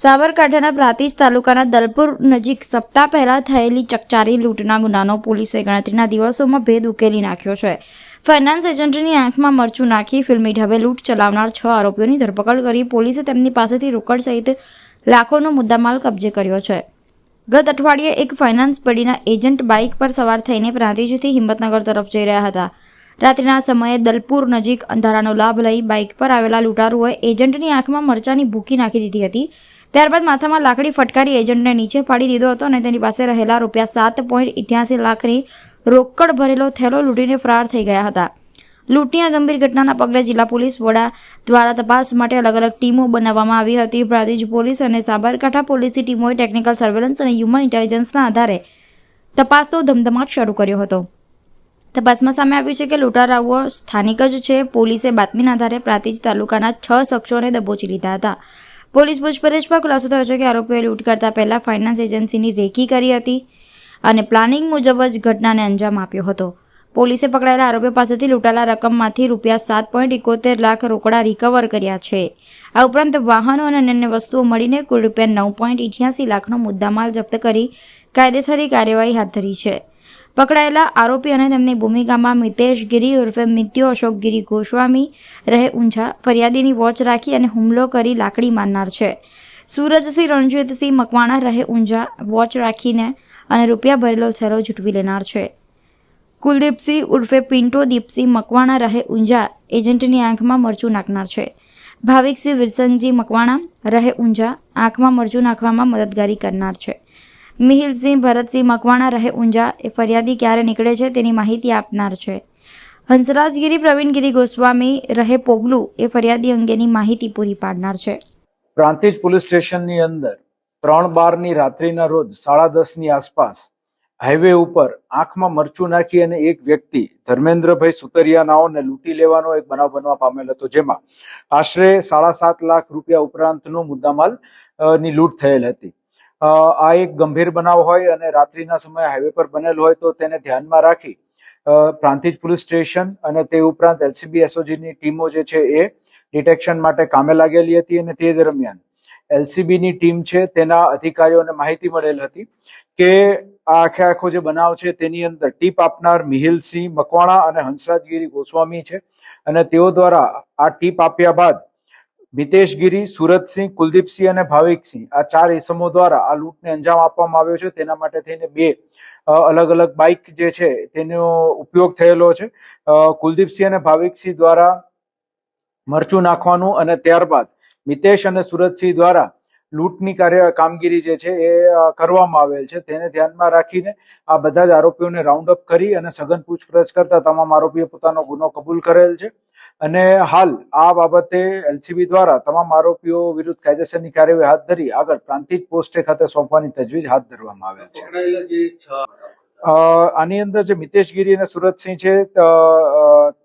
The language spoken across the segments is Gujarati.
સાબરકાંઠાના પ્રાંતિજ તાલુકાના દલપુર નજીક સપ્તાહ પહેલા થયેલી ચકચારી લૂંટના ગુનાનો પોલીસે ગણતરીના દિવસોમાં ભેદ ઉકેલી નાખ્યો છે. ફાઇનાન્સ એજન્ટની આંખમાં મરચું નાખી ફિલ્મી ઢબે લૂંટ ચલાવનાર છ આરોપીઓની ધરપકડ કરી પોલીસે તેમની પાસેથી રોકડ સહિત લાખોનો મુદ્દામાલ કબજે કર્યો છે. ગત અઠવાડિયે એક ફાઇનાન્સ પડીના એજન્ટ બાઇક પર સવાર થઈને પ્રાંતિજથી હિંમતનગર તરફ જઈ રહ્યા હતા. રાત્રિના સમયે દલપુર નજીક અંધારાનો લાભ લઈ બાઇક પર આવેલા લૂંટારુઓએ એજન્ટની આંખમાં મરચાની ભૂકી નાખી દીધી હતી. ત્યારબાદ માથામાં લાકડી ફટકારી એજન્ટને નીચે પાડી દીધો હતો અને તેની પાસે રહેલા રૂપિયા સાત પોઈન્ટ ઇઠ્યાસી લાખની રોકડ ભરેલો થેલો લૂંટીને ફરાર થઈ ગયા હતા. લૂંટની આ ગંભીર ઘટનાના પગલે જિલ્લા પોલીસ વડા દ્વારા તપાસ માટે અલગ અલગ ટીમો બનાવવામાં આવી હતી. પ્રાદેશિક પોલીસ અને સાબરકાંઠા પોલીસની ટીમોએ ટેકનિકલ સર્વેલન્સ અને હ્યુમન ઇન્ટેલિજન્સના આધારે તપાસનો ધમધમાટ શરૂ કર્યો હતો. તપાસમાં સામે આવ્યું છે કે લૂંટારાઓ સ્થાનિક જ છે. પોલીસે બાતમીના આધારે પ્રાંતિજ તાલુકાના છ શખ્સોને દબોચી લીધા હતા. પોલીસ પૂછપરછમાં ખુલાસો થયો છે કે આરોપીઓએ લૂંટ કરતા પહેલાં ફાઇનાન્સ એજન્સીની રેકી કરી હતી અને પ્લાનિંગ મુજબ જ ઘટનાને અંજામ આપ્યો હતો. પોલીસે પકડાયેલા આરોપીઓ પાસેથી લૂંટાયેલા રકમમાંથી રૂપિયા સાત પોઈન્ટ એકોતેર લાખ રોકડા રિકવર કર્યા છે. આ ઉપરાંત વાહનો અને અન્ય વસ્તુઓ મળીને કુલ રૂપિયા નવ પોઈન્ટ ઇઠ્યાસી લાખનો મુદ્દામાલ જપ્ત કરી કાયદેસરી કાર્યવાહી હાથ ધરી છે. પકડાયેલા આરોપી અને તેમની ભૂમિકામાં મિતેશ ગિરી ઉર્ફે મિત્યો અશોક ગિરી ગોસ્વામી રહે ઊંઝા. ફરિયાદીની વોચ રાખી અને હુમલો કરી લાકડી મારનાર છે. સૂરજસિંહ રણજીતસિંહ મકવાણા રહે ઊંઝા વોચ રાખીને અને રૂપિયા ભરેલો થેલો ઝૂંટવી લેનાર છે. કુલદીપસિંહ ઉર્ફે પિન્ટો દીપસિંહ મકવાણા રહે ઊંઝા એજન્ટની આંખમાં મરચું નાખનાર છે. ભાવિકસિંહ વિરસંગજી મકવાણા રહે ઊંઝા આંખમાં મરચું નાખવામાં મદદગારી કરનાર છે. મિહિલસિંહ, ભરતસિંહ, મકવાણા, રહે ઊંઝા, એ ફરિયાદી ક્યારે નીકળે છે તેની માહિતી આપનાર છે. હંસરાજગીરી, પ્રવીણગીરી ગોસ્વામી, રહે પોગલું, એ ફરિયાદી અંગેની માહિતી પૂરી પાડનાર છે. પ્રાંતિજ પોલીસ સ્ટેશનની અંદર ત્રણ બારની રાત્રિના રોજ સાડા દસની આસપાસ હાઈવે ઉપર આંખમાં મરચું નાખી અને એક વ્યક્તિ ધર્મેન્દ્રભાઈ સુતરિયાનાઓને લૂંટી લેવાનો એક બનાવ બનવા પામેલ હતો, જેમાં આશરે સાડા સાત લાખ રૂપિયા ઉપરાંતનો મુદ્દામાલની લૂંટ થયેલ હતી. આ એક ગંભીર બનાવ હોય અને રાત્રિના સમયે હાઈવે પર બનેલ હોય તો તેને ધ્યાનમાં રાખી પ્રાંતિજ પોલીસ સ્ટેશન અને તે ઉપરાંત એલસીબી એસઓજીની ટીમો જે છે એ ડિટેક્શન માટે કામે લાગેલી હતી અને તે દરમિયાન એલસીબીની ટીમ છે તેના અધિકારીઓને માહિતી મળેલ હતી કે આ આખે આખો જે બનાવ છે તેની અંદર ટીપ આપનાર મિહિલસિંહ મકવાણા અને હંસરાજગીરી ગોસ્વામી છે અને તેઓ દ્વારા આ ટીપ આપ્યા બાદ મિતેશગીરી સુરતસિંહ કુલદીપસિંહ અને ભાવિકસિંહ આ ચાર ઇસમો દ્વારા આ લૂંટને અંજામ આપવામાં આવ્યો છે. તેના માટે થઈને બે અલગ અલગ બાઇક જે છે તેનો ઉપયોગ થયેલો છે. કુલદીપસિંહ અને ભાવિકસિંહ દ્વારા મરચું નાખવાનું અને ત્યારબાદ મિતેશ અને સુરતસિંહ દ્વારા લૂંટની કાર્ય, કામગીરી જે છે એ કરવામાં આવેલ છે. તેને ધ્યાનમાં રાખીને આ બધા જ આરોપીઓને રાઉન્ડ અપ કરી અને સઘન પૂછપરછ કરતા તમામ આરોપીઓ પોતાનો ગુનો કબૂલ કરેલ છે. અને હાલ આ બાબતે એલસીબી દ્વારા તમામ આરોપીઓ વિરુદ્ધ કાયદેસરની કાર્યવાહી હાથ ધરી આગળ પ્રાંતિજ પોસ્ટે ખાતે સોંપવાની તજવીજ હાથ ધરવામાં આવેલ છે આની અંદર જે મિતેશગીરી અને સુરતસિંહ છે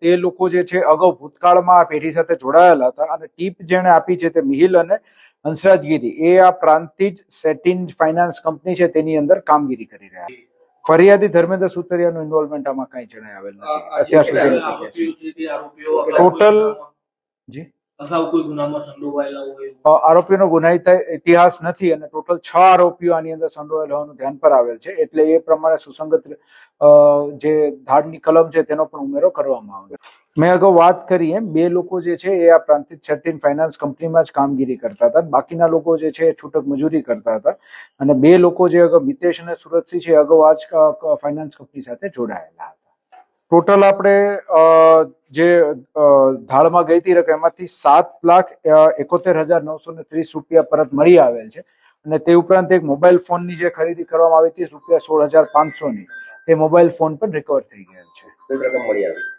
તે લોકો જે છે અગાઉ ભૂતકાળમાં આ પેઢી સાથે જોડાયેલા હતા અને ટીપ જેણે આપી છે તે મિહિલ અને હંસરાજગીરી એ આ પ્રાંતિજ સેટિન ફાઇનાન્સ કંપની છે તેની અંદર કામગીરી કરી રહ્યા છે. ફરિયાદી ધર્મેન્દ્ર સુતરિયાનું ઇન્વોલ્વમેન્ટ આમાં કઈ જણાય આવેલ નથી. અત્યાર સુધી ગુનામાં- જી? આરોપીનો ગુનાહિત ઇતિહાસ નથી અને ટોટલ છ આરોપીઓ આની અંદર સંડોવાયેલ હોવાનું ધ્યાન પર આવેલ છે. એટલે એ પ્રમાણે સુસંગત જે ધાડની કલમ છે તેનો પણ ઉમેરો કરવામાં આવ્યો. મેં અગાઉ વાત કરી એમ, બે લોકો જે છે એ આ પ્રાંતિજ સેટિન ફાઇનાન્સ કંપનીમાં જ કામગીરી કરતા હતા. બાકીના લોકો જે છે એ છૂટક મજૂરી કરતા હતા. અને બે લોકો જે અગાઉ મિતેશ અને સુરતસિંહ છે અગાઉ આ જ ફાઇનાન્સ કંપની સાથે જોડાયેલા હતા. ટોટલ આપણે જે ધાળમાં ગઈ હતી રકમ, એમાંથી સાત લાખ એકોતેર હજાર નવસો ને ત્રીસ રૂપિયા પરત મળી આવેલ છે. અને તે ઉપરાંત એક મોબાઈલ ફોનની જે ખરીદી કરવામાં આવી હતી રૂપિયા સોળ હજાર પાંચસો ની તે મોબાઈલ ફોન પણ રિકવર થઈ ગયેલ છે.